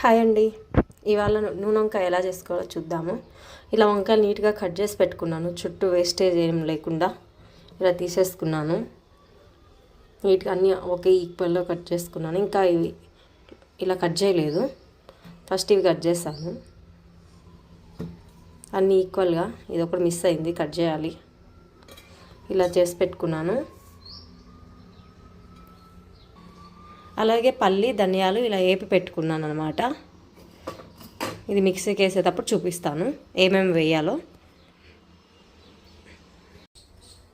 Hi అండి. ఇవాళ నూనె వంకాయ ఎలా చేసుకోవాలో చూద్దాము. ఇలా వంకాయలు నీట్గా కట్ చేసి పెట్టుకున్నాను. చుట్టూ వేస్టేజ్ ఏం లేకుండా ఇలా తీసేసుకున్నాను. నీట్గా అన్నీ ఒకే ఈక్వల్లో కట్ చేసుకున్నాను. ఇంకా ఇవి ఇలా కట్ చేయలేదు. ఫస్ట్ ఇవి కట్ చేశాను. అన్నీ ఈక్వల్గా ఇది ఒకటి మిస్ అయింది. కట్ చేయాలి. ఇలా చేసి పెట్టుకున్నాను. అలాగే పల్లి ధనియాలు ఇలా ఏపి పెట్టుకున్నాను అనమాట ఇది మిక్సీకి వేసేటప్పుడు చూపిస్తాను. ఏమేమి వేయాలో.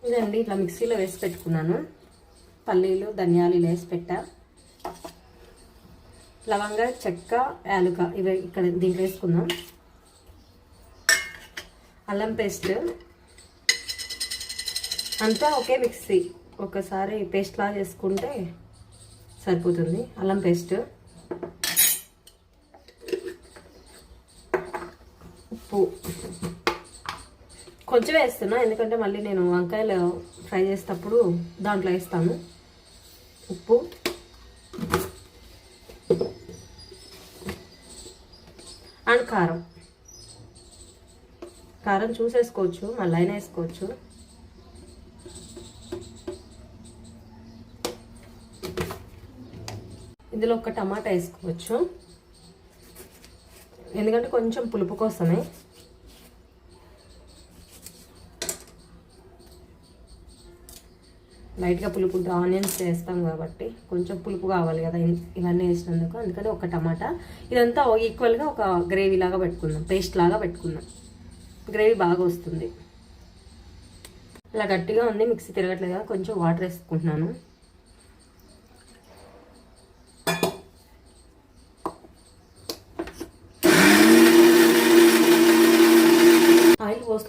ఇదండి ఇట్లా మిక్సీలో వేసి పెట్టుకున్నాను. పల్లీలు ధనియాలు ఇలా వేసి పెట్టా. లవంగ చెక్క యాలుక ఇవి ఇక్కడ దీంట్లో వేసుకుందాం. అల్లం పేస్ట్. అంతా ఒకే మిక్సీ. ఒకసారి పేస్ట్లా చేసుకుంటే సరిపోతుంది. అల్లం పేస్ట్. ఉప్పు. కొంచెం వేస్తున్నా ఎందుకంటే మళ్ళీ నేను వంకాయలు ఫ్రై చేసేటప్పుడు దాంట్లో వేస్తాను. ఉప్పు. అండ్ కారం. కారం చూసేసుకోవచ్చు మళ్ళీ అయినా వేసుకోవచ్చు. ఇందులో ఒక టమాటా వేసుకోవచ్చు. ఎందుకంటే కొంచెం పులుపు కోసమే. లైట్గా పులుపు ఆనియన్స్ వేస్తాం కాబట్టి కొంచెం పులుపు కావాలి కదా ఇవన్నీ వేసినందుకు. అందుకని ఒక టమాటా. ఇదంతా ఈక్వల్గా ఒక గ్రేవీ లాగా పెట్టుకుందాం. పేస్ట్ లాగా పెట్టుకుందాం. గ్రేవీ బాగా వస్తుంది. ఇలా గట్టిగా ఉంది మిక్సీ తిరగట్లేదు కదా కొంచెం వాటర్ వేసుకుంటున్నాను.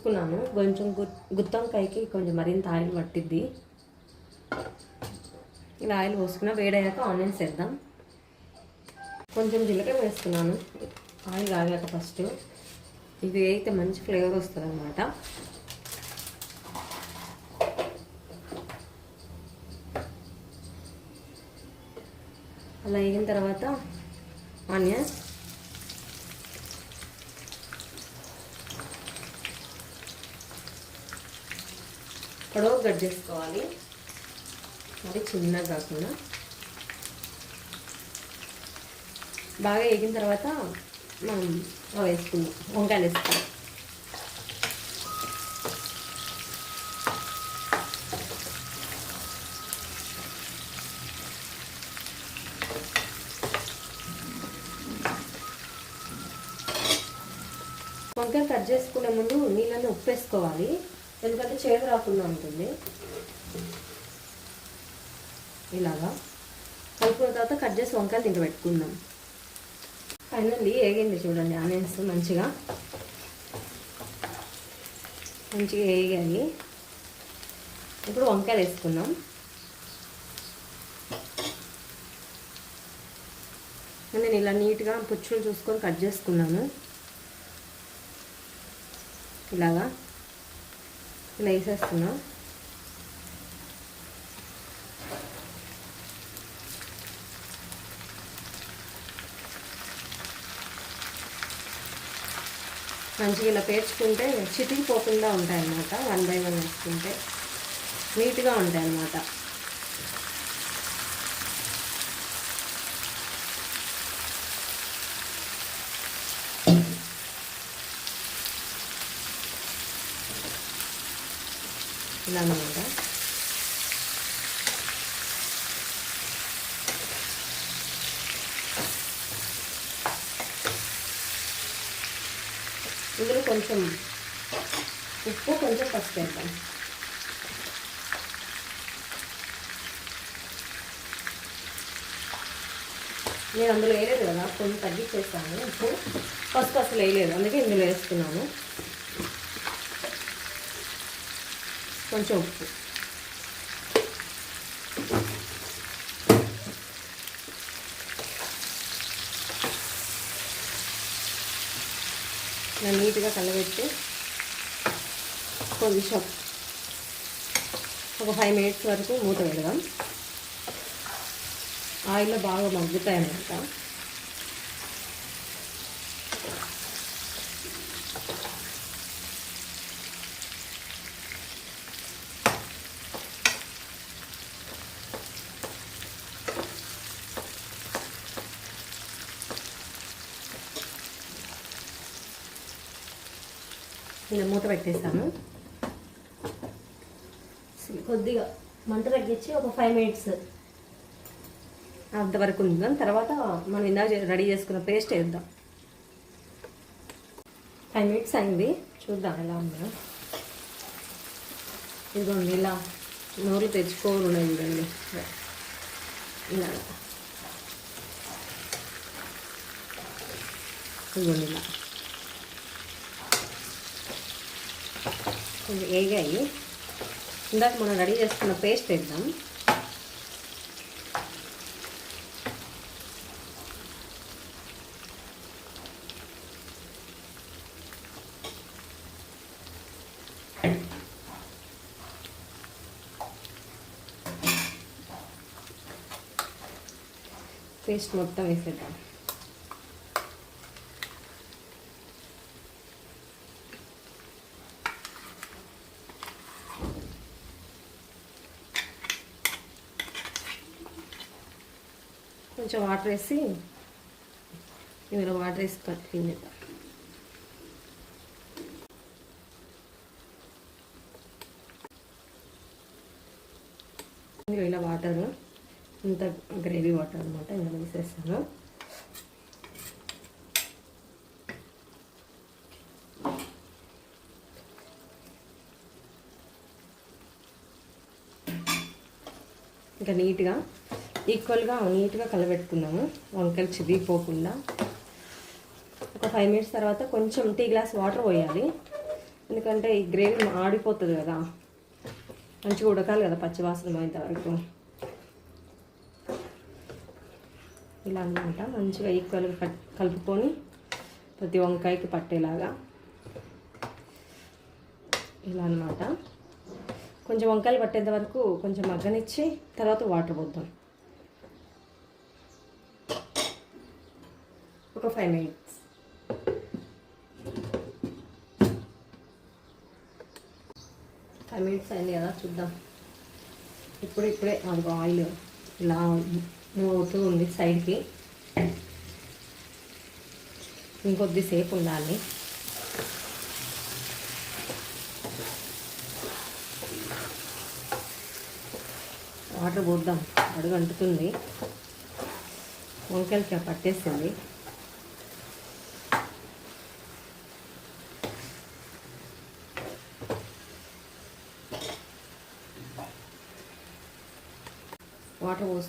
ఆయిల్ కొంచెం గుత్తంకాయకి కొంచెం మరింత ఆయిల్ పట్టిద్ది. ఇలా ఆయిల్ పోసుకున్నా వేడయ్యాక ఆనియన్స్ వేద్దాం. కొంచెం జీలకర్ర వేసుకున్నాను. ఆయిల్ ఆగాక ఫస్ట్. ఇది అయితే మంచి ఫ్లేవర్ వస్తుంది అనమాట అలా వేగిన తర్వాత ఆనియన్స్. పొడవు కట్ చేసుకోవాలి మరి చిన్నగా కాకుండా. బాగా వేగిన తర్వాత మనం వేసుకుందాం. వంకాయలు వేసుకుందాం. వంకాయలు కట్ చేసుకునే ముందు నీళ్ళని ఉప్పు వేసుకోవాలి ఎందుకంటే చేదు రాకుండా ఉంటుంది. ఇలాగా కలుపుకున్న తర్వాత కట్ చేసి వంకాయలు తింట పెట్టుకుందాం. ఫైనల్లీ వేగింది చూడండి ఆనియన్స్ మంచిగా. మంచిగా వేగాయి ఇప్పుడు వంకాయలు వేసుకుందాం. నేను ఇలా నీట్గా పుచ్చులు చూసుకొని కట్ చేసుకున్నాను. ఇలాగా. ఇలా వేసేస్తున్నా. మంచిగా ఇలా పేర్చుకుంటే చితికిపోకుండా ఉంటాయన్నమాట. వన్ బై వన్ వేసుకుంటే నీట్గా ఉంటాయన్నమాట. ఇలా అనమాట ఇందులో కొంచెం ఉప్పు కొంచెం పసుపు వేద్దాం. నేను అందులో వేయలేదు కదా కొంచెం తగ్గించేస్తాను. ఉప్పు పసుపు అసలు వేయలేదు అందుకే ఇందులో వేస్తున్నాను. కొంచెం ఉప్పు. ఇలా నీట్గా కలబెట్టి కొంచెం ఒక ఫైవ్ మినిట్స్ వరకు మూత పెడదాం. ఆయిల్లో బాగా మగ్గుతాయి అన్నమాట ఇలా మూత పెట్టేస్తాను. కొద్దిగా మంట తగ్గించి ఒక ఫైవ్ మినిట్స్. అంతవరకు ఉందాం. తర్వాత మనం ఇందాక రెడీ చేసుకున్న పేస్ట్ వేద్దాం. ఫైవ్ మినిట్స్ అయింది. చూద్దాం ఎలా ఉందో. ఇదిగోండి ఇలా నోరు చూడండి. ఇలా. ఇదిగోండి ఇలా. కొంచెం ఏగాయి. ఇందాక మనం రెడీ చేసుకున్న పేస్ట్ వేద్దాం. పేస్ట్ మొత్తం వేసేద్దాం. కొంచెం వాటర్ వేసి ఇందులో వాటర్ వేసి క్లీన్ ఇందులో ఇలా వాటర్ ఇంత గ్రేవీ వాటర్ అనమాట ఇందులో వేసేస్తాను. ఇంకా నీట్గా ఈక్వల్గా నీట్గా కలబెట్టుకున్నాము. వంకాయలు చిరిగిపోకుండా. ఒక ఫైవ్ మినిట్స్ తర్వాత కొంచెం టీ గ్లాస్ వాటర్ పోయాలి. ఎందుకంటే ఈ గ్రేవీ ఆడిపోతుంది కదా. మంచిగా ఉడకాలి కదా పచ్చివాసన పోయేంత వరకు. ఇలా అనమాట మంచిగా ఈక్వల్గా కలుపుకొని ప్రతి వంకాయకి పట్టేలాగా. ఇలా అనమాట కొంచెం వంకాయలు పట్టేంత వరకు కొంచెం మగ్గనిచ్చి తర్వాత వాటర్ పోద్దాం. ఒక ఫైవ్ మినిట్స్ ఫైవ్ మినిట్స్ అయింది కదా చూద్దాం. ఇప్పుడు ఇప్పుడే అది ఆయిల్ ఇలా మూవ్ అవుతూ ఉంది సైడ్కి ఇంకొద్దిసేపు ఉండాలి. వాటర్ పోద్దాం. అడుగు అంటుతుంది వంకాయలకి పట్టేసింది.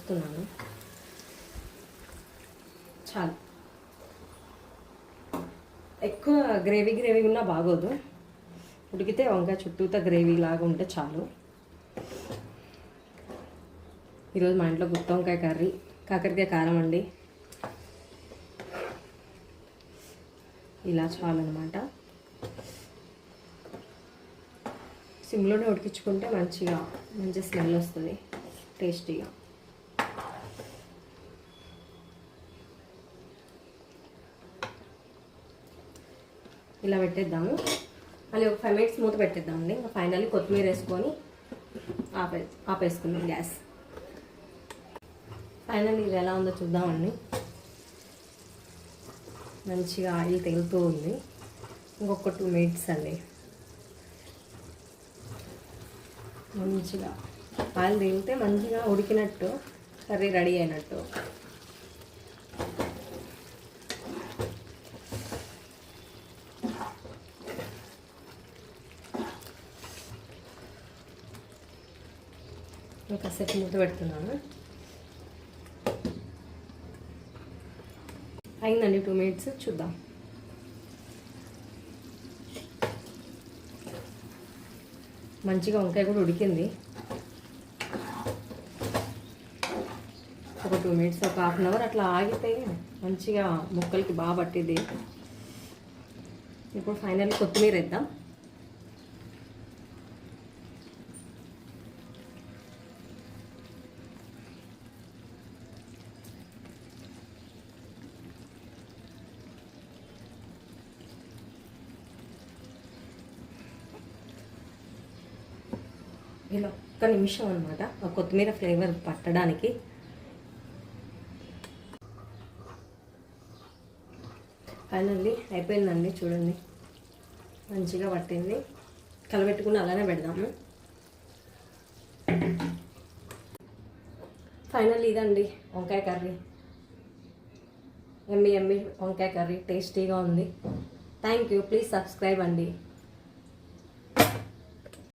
వాటర్ చాలు. ఎక్కువ గ్రేవీ గ్రేవీ ఉన్నా బాగోదు. ఉడికితే వంకాయ చుట్టూతా గ్రేవీ లాగా ఉంటే చాలు. ఈరోజు మా ఇంట్లో గుత్త వంకాయ కర్రీ కాకరకాయ కారం అండి. ఇలా చాలన్నమాట. సిమ్లోనే ఉడికించుకుంటే మంచిగా మంచి స్మెల్ వస్తుంది టేస్టీగా. ఇలా పెట్టేద్దాము. మళ్ళీ ఒక ఫైవ్ మినిట్స్ మూత పెట్టేద్దామండి. ఇంకా ఫైనల్లీ కొత్తిమీర వేసుకొని ఆపే ఆపేసుకుందాం గ్యాస్. ఫైనల్ ఇది ఎలా ఉందో చూద్దామండి. మంచిగా ఆయిల్ తెగులుతూ ఉంది. ఇంకొక టూ మినిట్స్ అండి. మంచిగా ఆయిల్ తింటే మంచిగా ఉడికినట్టు కర్రీ రెడీ అయినట్టు. ఇంకాసేపు మూత పెడుతున్నాను. అయిందండి టూ మినిట్స్ చూద్దాం. మంచిగా వంకాయ కూడా ఉడికింది. ఒక టూ మినిట్స్ ఒక హాఫ్ అన్ అవర్ అట్లా ఆగితే మంచిగా ముక్కలకి బాగా పట్టింది. ఇప్పుడు ఫైనల్ కొత్తిమీర వేద్దాం. ఇలా ఒక్క నిమిషం అనమాట ఆ కొత్తిమీర ఫ్లేవర్ పట్టడానికి. ఫైనల్లీ అయిపోయిందండి చూడండి. మంచిగా పట్టింది. కలబెట్టుకుని అలానే పెడదాము. ఫైనల్ ఇదండి వంకాయ కర్రీ. ఎమ్మి ఎమ్మి వంకాయ కర్రీ టేస్టీగా ఉంది. థ్యాంక్ యూ ప్లీజ్ సబ్స్క్రైబ్ అండి.